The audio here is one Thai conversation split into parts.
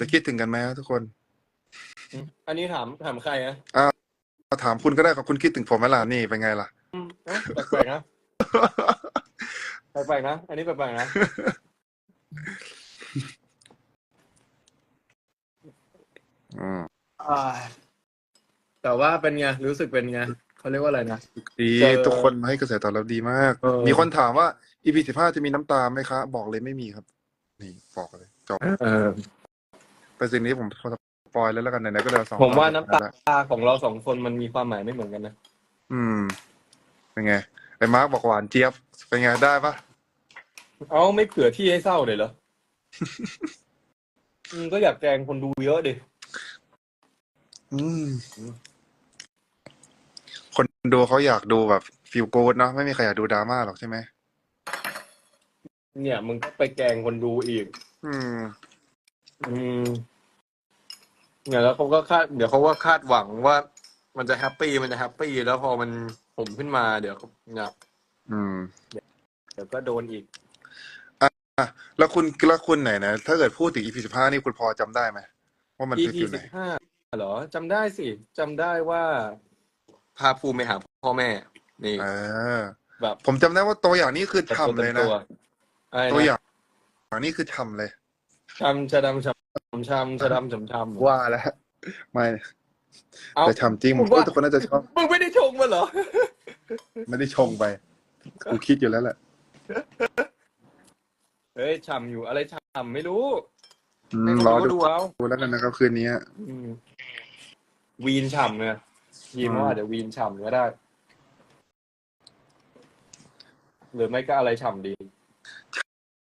จะคิดถึงกันไหมครับทุกคนอันนี้ถามถามใครนะมาถามคุณก็ได้ครับคุณคิดถึงผมไหมล่ะนี่เป็นไงล่ะอืมเอ๊ะแปลกๆนะแปลกๆนะ อันนี้แปลกๆนะ อืมอ่าแต่ว่าเป็นไง รู้สึกเป็นไงเขาเรียกว่าอะไรนะ ดีเจอ ทุกคนมาให้กระแสตอบรับดีมาก เออมีคนถามว่า EP สิบห้าจะมีน้ำตาไหมคะ บอกเลยไม่มีครับ นี่บอกเลยจบเออ เป็นสิ่งนี้ผมสปอยแล้วแล้วกันไหนๆก็เดี๋ยวสองผมว่าน้ำตาแล้วของเราสองคนมันมีความหมายไม่เหมือนกันนะอืม เป็นไงไอ้มาร์กบอกหวานเจี๊ยบเป็นไงได้ปะเอาไม่เผื่อที่ให้เศร้าเลยเหรออืมก็อยากแกล้งคนดูเยอะดิอืม คนดูเขาอยากดูแบบฟิลกูดเนาะไม่มีใครอยากดูดราม่าหรอกใช่ไหมเนี่ยมึงก็ไปแกล้งคนดูอีก อืม อืมเนี่ยแล้วเขาก็คาดเดี๋ยวเขาก็คาดหวังว่า มันจะแฮปปี้มันจะแฮปปี้แล้วพอมันผมขึ้นมาเดี๋ยวเนี่ยอืม เดี๋ยวก็โดนอีก อะแล้วคุณแล้วคุณไหนนะ ถ้าเกิดพูดถึง EP สิบห้านี่คุณพอจำได้ไหมว่ามันคือ EP ฟิลไหนสิบห้าเหรอจำได้สิจำได้ว่าพาภูมิไปหาพ่อแม่ นี่เออ แบบผมจำได้ว่าตัวอย่างนี้คือแต่ทำเลยนะ ตัวอะไรตัวนะอย่างอันนี้คือทำเลย ชำชะดำชำชำชะดำชำชำว่าแล้วไม่เอาแต่ทำจริงผมว่าว่าทุกคนน่าจะชอบมึงไม่ได้ชงมาเหรอ ไม่ได้ชงไปกูคิดอยู่แล้วแหละเฮ้ยฉ่ำอยู่อะไรฉ่ำไม่รู้อืมให้คนรอดูก็ดูดูเอาดูแล้วกันนะครับคืนนี้อืมวีนฉ่ำเนี่ยยีมอืมว่าเดี๋ยววีนฉ่ำก็ได้ หรือไม่ก็อะไรฉ่ำดี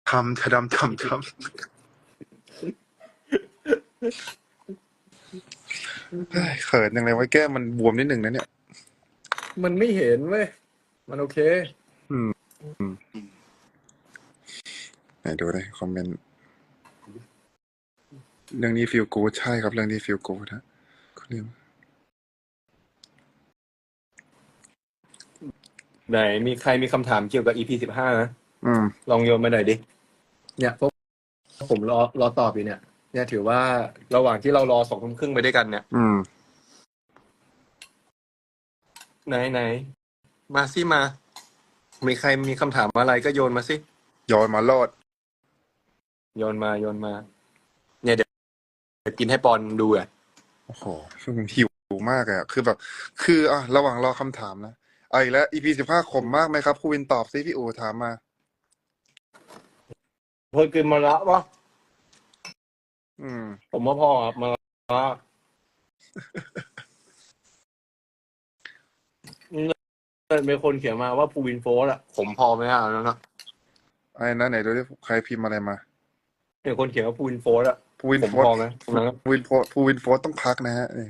ทำจะดำทำทำ เฮ้ยเขินยังไงวะแก้มมันบวมนิดหนึ่งนะเนี่ย มันไม่เห็นเว้ย มันโอเค ไหนดูได้คอมเมนต์เรื่องนี้ฟีลกูดใช่ครับเรื่องนี้ฟีลกูดนะคุณเรียกว่าไหนมีใครมีคำถามเกี่ยวกับ EP สิบห้านะ อืม ลองโยนมาหน่อยดิ เนี่ยพวกผมรอรอตอบอยู่เนี่ย เนี่ยถือว่าระหว่างที่เรารอสองทุ่มครึ่งไปด้วยกันเนี่ย อืม ไหนไหนมาสิมา มีใครมีคำถามอะไรก็โยนมาสิ โยนมาโลด โยนมาโยนมา เนี่ยเดี๋ยวเดี๋ยวกินให้ปอนดูอะ โอ้โหคือผมหิวมากอะคือแบบ คืออะระหว่างรอคำถามนะเอาอีกแล้ว EP สิบห้าขมมากไหมครับครูวินตอบซิพี่อูถามมาเคยกินมะระปะ อืม ผมว่าพอครับมะระมีคนเขียนมาว่าปูวินโฟสอะผมพอไหมอะแล้วนะไอ้นั่นไหนดูดิใครพิมพ์อะไรมามีคนเขียนว่าปูวินโฟสอะภูวินผมโฟพอร์ไหมตรงนั้นภูวินโฟร์ภูวินโฟร์ต้องพักนะฮะนี่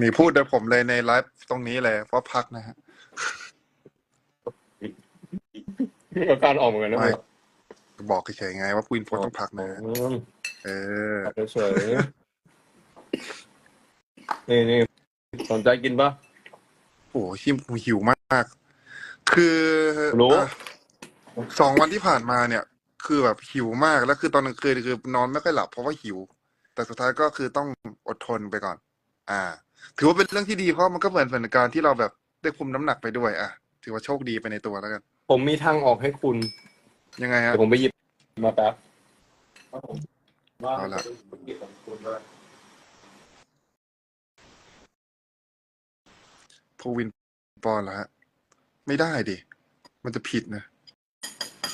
มีพูดโดยผมเลยในไลฟ์ตรงนี้เลยว่าพักนะฮะอาการออกเหมือนกันนะไม่ บอกเฉยๆไงว่าภูวินโฟร์ต้องพักนะฮะอืม เออเฉยๆนี่นี่สนใจกินปะโอ้โหชิมหิวมาก คือรู้อะสองวันที่ผ่านมาเนี่ย คือแบบหิวมากแล้วคือตอนกลางคืนคือนอนไม่ค่อยหลับเพราะว่าหิว แต่สุดท้ายก็คือต้องอดทนไปก่อน อ่า ถือว่าเป็นเรื่องที่ดีเพราะมันก็เหมือนเป็นการที่เราแบบได้คุมน้ำหนักไปด้วย อะ ถือว่าโชคดีไปในตัวแล้วกัน ผมมีทางออกให้คุณ ยังไงฮะเดี๋ยวผมไปหยิบมาแป๊บ เอาล่ะภูวินปอนเหรอฮะ ไม่ได้ดิ มันจะผิดนะ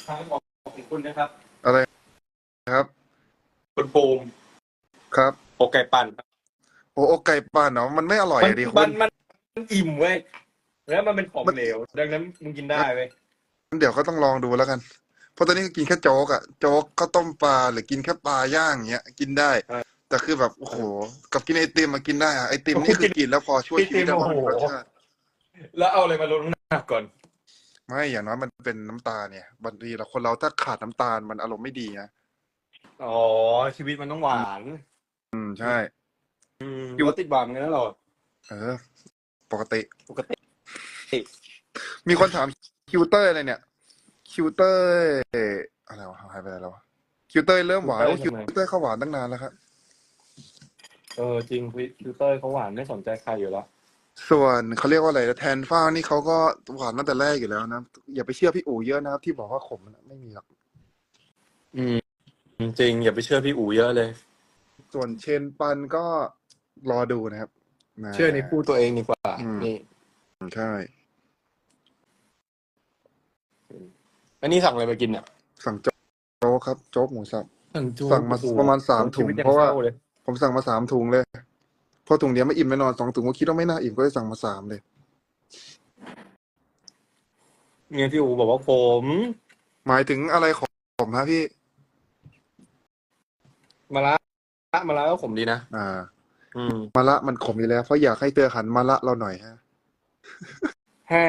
ทางออกของคุณนะครับ อะไรครับ คุณปูมครับ โอไก่ปั่นโอ้โอไก่ปั่นเนาะมันไม่อร่อยมันอะดิคุมัณนมันมันอิ่มเว้ยแล้วมันเป็นของเหลว ดังนั้นมึงกินได้เว้ย เดี๋ยวก็ต้องลองดูแล้วกัน เพราะตอนนี้ก็กินแค่โจ๊กอะโจ๊กข้าวต้มปลาหรือกินแค่ปลาย่างอย่างเงี้ย กินได้ แต่คือแบบโอ้โหกับกินไอติมมากินได้อะไอติมนี่คือกินแล้วพอช่วยชีวิตได้บ้างรสชาติแล้วเอาอะไรมาลดน้ำหนักก่อน ไม่อย่างน้อยมันเป็นน้ำตาลเนี่ยบางทีเราคนเราถ้าขาดน้ำตาลมันอารมณ์ไม่ดีนะอ๋อชีวิตมันต้องหวาน อืมใช่อืมอยู่ติดหวานเหมือนกันนะเราเออ ปกติ ปกติ มีคนถามคิวเตอร์อะไรเนี่ย คิวเตอร์อะไรวะหายไปไหนแล้ววะคิคิวเต้ยเริ่มหวานคิโอ้วคิวเต้ยทำไมเต้ยเขาหวานตั้งนานแล้วครับเออจริงฟิลเตอร์เขาหวานไม่สนใจใครอยู่แล้วส่วนเขาเรียกว่าอะไรนะแทนฟ้างนี่เขาก็หวานตั้งแต่แรกอยู่แล้วนะ อย่าไปเชื่อพี่อู๋เยอะนะครับ ที่บอกว่าขมนะไม่มีหรอกอืม จริง อย่าไปเชื่อพี่อู๋เยอะเลย ส่วนเชนปันก็รอดูนะครับนะเชื่อในคู่ตัวเองดีกว่าอืมนี่ใช่ อันนี้สั่งอะไรมากินเนี่ยสั่งโจ๊กครับโจ๊กหมูสับสั่งจูสั่งมาประมาณสามถุงชีวิตยังเพราะว่าศเลยผมสั่งมาสามถุงเลยเพราะถุงเดียวไม่อิ่มแน่นอนสองถุงก็คิดว่าไม่น่าอิ่มก็เลยสั่งมาสามเลย เนี่ยพี่อู๋บอกว่าขมหมายถึงอะไรของผมฮะพี่ มาละมาละก็ขมดีนะอ่า อืมมาละมันขมอยู่แล้ว เพราะอยากให้เตอหันมาละเราหน่อยฮะ แห้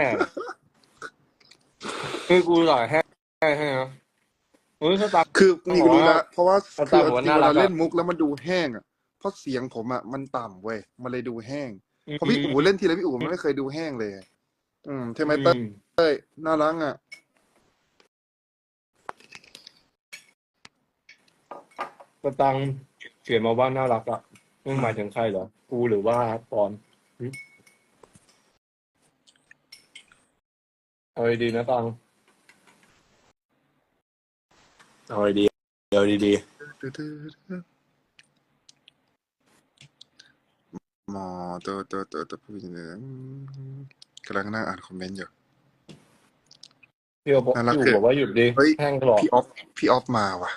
คือกูหล่อยแห้ แห้แห้นะเฮ้ยสตาร์ คือนี่ก็รู้แล้วเพราะว่าเอาคือตามหัวจริงน่าเวรัลากอะ เล่นมุกแล้วมันดูแห้งอะเพราะเสียงผมอะมันต่ำเว้ยมันเลยดูแห้งพอพี่อู๋เล่นทีไรพี่อู๋มันไม่เคยดูแห้งเลย อืมใช่ไหมเต้ยอืมเต้ยน่ารักอะ สตังค์เขียนมาว่าน่ารักอะไม่หมายถึงใครเหรอกูหรือว่าปอนหึเอาดีๆนะตังค์ เอาดีๆเอาดีหมอตัวตัวตัวตัวผู้หญิงเนี่ยอืมกำลังนั่งอ่านคอมเมนต์อยู่ๆพี่บอกน่ารักพี่คือบอกว่าหยุดดิเฮ้ยแห้งตลอดพี่ออฟพี่ออฟมาว่ะ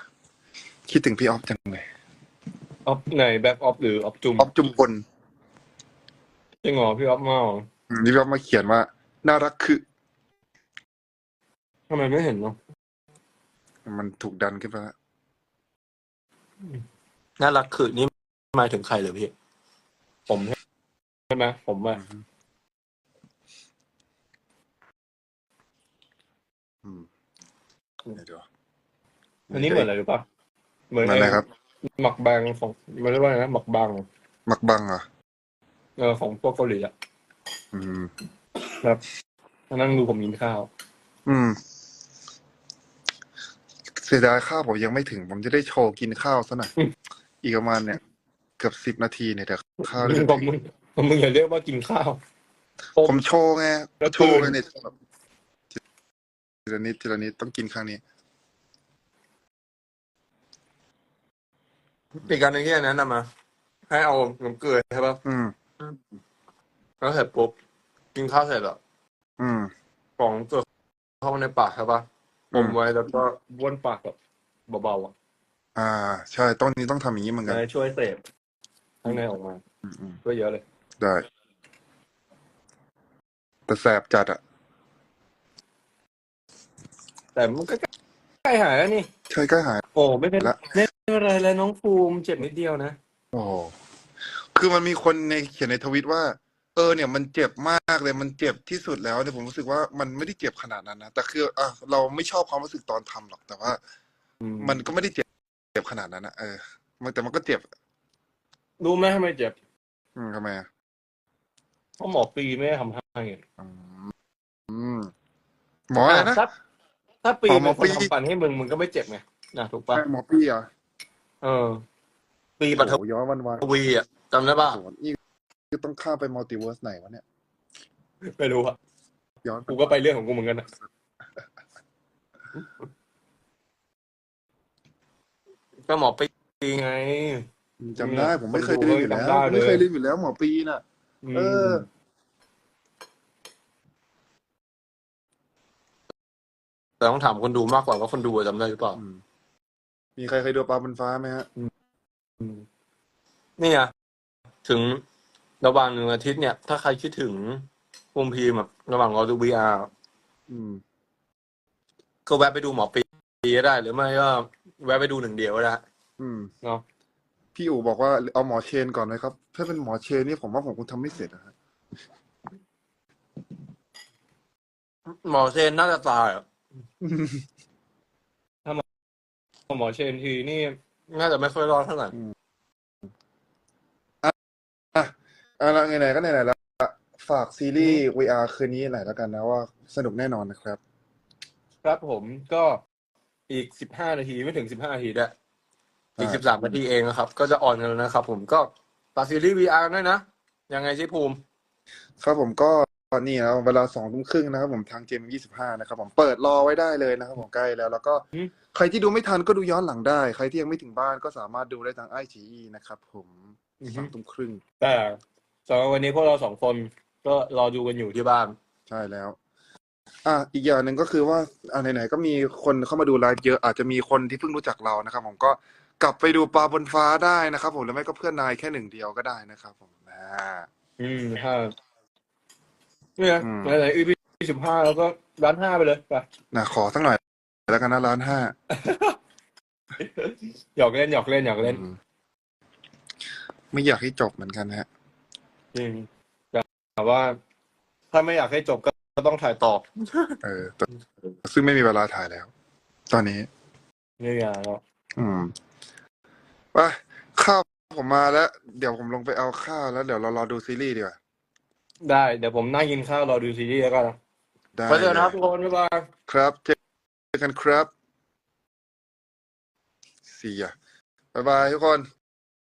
คิดถึงพี่ออฟจังเลยออฟไหนแบ็กออฟหรือออฟจุ่มออฟจุมพลจริงเหรอพี่ออฟมาเหรออืมนี่พี่ออฟมาเขียนว่า น่ารักคือ ทำไมไม่เห็นเนาะ มันถูกดันขึ้นไปแล้วน่ารักคือนี่หมายถึงใครเหรอพี่ ผมใช่ไหมผมว่าอืมเดี๋ยวอันนี้เหมือนอะไรรู้ปะเหมือนเหมือนอะไรครับ หมักบางของมันเรียกว่าไงนะหมักบางมักบังเหรอเออของพวกเกาหลีอะอืม ครับมานั่งดูผมกินข้าว อืม เสียดายข้าวผมยังไม่ถึง ผมจะได้โชว์กินข้าวซะหน่อยอีกประมาณเนี่ยเกือบสิบนาทีเนี่ยแต่ข้าวมึจะงบอกมึงมึงอย่าเรียกว่ากินข้าว ผมโชว์ไงแล้วโชว์ตื่เลนยเนี่ยแบบทีละนิดทีละนิดต้องกินครั้งนี้อีกการหนึ่งที่แนะนำมาให้เอาน้ำเกลือใช่ปะอืมแล้วเสร็จปุ๊บกินข้าวเสร็จอะอืมกล่องเกลือเข้ามาในปากใช่ปะ อมไว้แล้วก็บ้วนปากแบบเบาๆอะอ่า ใช่ตอนนี้ต้องทำอย่างนี้เหมือนกันจะช่วยเสพข้างในออกมาอืมอืมก็เยอะเลย ได้ แต่แสบจัดอะ แต่มันก็ใกล้หายแล้วนี่ ใช่ก็หาย โอ้ไม่เป็นละ ไม่เป็นไรแล้วน้องภูมิเจ็บนิดเดียวนะ โอ้โหคือมันมีคนในเขียนในทวิตว่า เออเนี่ยมันเจ็บมากเลยมันเจ็บที่สุดแล้วเนี่ยผมรู้สึกว่ามันไม่ได้เจ็บขนาดนั้นนะแต่คืออะเราไม่ชอบความรู้สึกตอนทำหรอก แต่ว่ามันก็ไม่ได้เจ็บเจ็บขนาดนั้นนะเออมันแต่มันก็เจ็บ รู้ไหมทำไมเจ็บอืมทำไมอะเพราะหมอปีไม่ได้ทำให้อืมอืมหมออะไรนะ ถ้าถ้าปีอ๋อหมเป็อนคนปีทำฟันให้มึงมึงก็ไม่เจ็บไงนะถูกปะหมอปี้เหรอะเออ ปีปฐโอ้โหย้อนวันวันวีอะจำได้ปะโอ้โหนี่ คือต้องข้ามไปมัลติเวิร์สไหนวะเนี่ย ไม่รู้อะย้อนกูก็ไปเรื่องของกูเหมือนกันนะก็หมอปีไงจำได้ผมไม่เคยลืมอยู่แล้วจำได้เลยไม่เคยลืมอยู่แล้วหมอปีน่ะ เออแต่ต้องถามคนดูมากกว่าว่าคนดูอะจำได้หรือเปล่าอืมมีใครเคยดูปลาบนฟ้าไหมฮะนี่ไงถึง ระหว่างหนึ่งอาทิตย์เนี่ย ถ้าใครคิดถึงภูมิพีมแบบระหว่างรอดู VR อืม ก็แวะไปดูหมอปีก็ได้ หรือไม่ก็แวะไปดูหนึ่งเดียวก็ได้อืม เนาะพี่อู๋บอกว่าเอาหมอเชนก่อนเลยครับ ถ้าเป็นหมอเชนนี่ผมว่าผมคงทำไม่เสร็จอะฮะหมอเชนน่าจะตายอะหมอเชนทีนี่ น่าจะไม่ค่อยรอดเท่าไหร่อะ เอาละไหนๆก็ไหนๆแล้ว ฝากซีรีส์ VR คืนนี้หน่อยแล้วกันนะว่าสนุกแน่นอนนะครับ ครับผมก็อีกสิบห้านาทีไม่ถึงสิบห้านาทีด้วยอีกใช่สิบสามนาทีเองนะครับ ก็จะออนกันแล้วนะครับ ผมก็ปาซีรีส์ VR ด้วยนะ ยังไงชิภูมิ ครับผมก็นี่แล้วเวลาสองทุ่มครึ่งนะครับ ผมทางเจมยี่สิบห้านะครับ ผมเปิดรอไว้ได้เลยนะครับ ผมใกล้แล้ว แล้วก็อืม ใครที่ดูไม่ทันก็ดูย้อนหลังได้ ใครที่ยังไม่ถึงบ้านก็สามารถดูได้ทางไอชีนะครับ ผมสองทุ่มครึ่งแต่ สำหรับวันนี้พวกเราสองคนก็รอดูกันอยู่ที่บ้าน ใช่แล้ว อะอีกอย่างหนึ่งก็คือว่าอ่าไหนๆก็มีคนเข้ามาดูไลฟ์เยอะอาจจะมีคนที่เพิ่งรู้จักเรานะครับ ผมก็กลับไปดูปลาบนฟ้าได้นะครับ ผมหรือไม่ก็เพื่อนนายแค่หนึ่งเดียวก็ได้นะครับ ผมอ่าอืมใช่เนี่ยอืม ไหนๆ EP สิบห้าแล้วก็ร้านห้าไปเลยไปนะขอสักหน่อยแล้วกันนะร้านห้าหยอกเล่นหยอกเล่นหยอกเล่น อืมไม่อยากให้จบเหมือนกันฮะ จริงแต่ว่า ถ้าไม่อยากให้จบก็ต้องถ่ายต่อเออแต่ซึ่งไม่มีเวลาถ่ายแล้ว ตอนนี้นี่ไงเนาะอืมไปข้าวผมมาแล้ว เดี๋ยวผมลงไปเอาข้าวแล้วเดี๋ยวเรารอดูซีรีส์ดีกว่าได้ เดี๋ยวผมนั่งกินข้าวรอดูซีรีส์แล้วกันนะได้ไปเจอกันครับเลทุยกคนบ๊ายบายครับเจอกันครับ see ya บ๊ายบายทุกคน